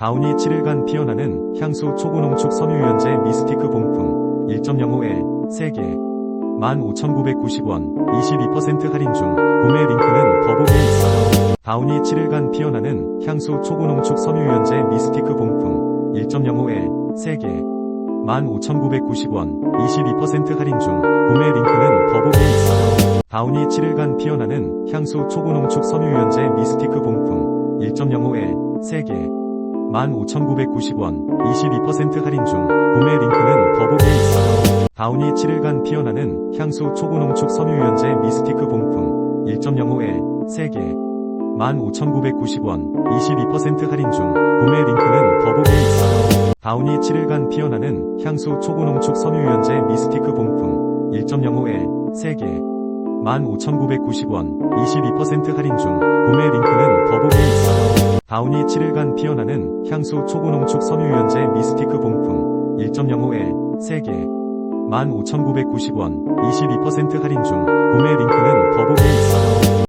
다운이 7일간 피어나는 향수 초고농축 섬유유연제 미스티크 봉품 1.05에 3개 15,990원 22% 할인 중 구매 링크는 더보기에 있어요. 다운이 7일간 피어나는 향수 초고농축 섬유유연제 미스티크 봉품 1.05에 3개 15,990원 22% 할인 중 구매 링크는 더보기에 있어요. 다운이 7일간 피어나는 향수 초고농축 섬유유연제 미스티크 봉품 1.05에 3개 15,990원 22% 할인 중 구매 링크는 더보기에 있어요. 다운이 7일간 피어나는 향수 초고농축 섬유유연제 미스티크 봉품 1.05에 3개 15,990원 22% 할인 중 구매 링크는 더보기에 있어요. 다운이 7일간 피어나는 향수 초고농축 섬유유연제 미스티크 봉품 1.05에 3개 15,990원 22% 할인 중 구매 링크는 더보기에 있어요. 다운이 7일간 피어나는 향수 초고농축 섬유유연제 미스티크 봉품 1.05에 3개 15,990원 22% 할인 중 구매 있어요.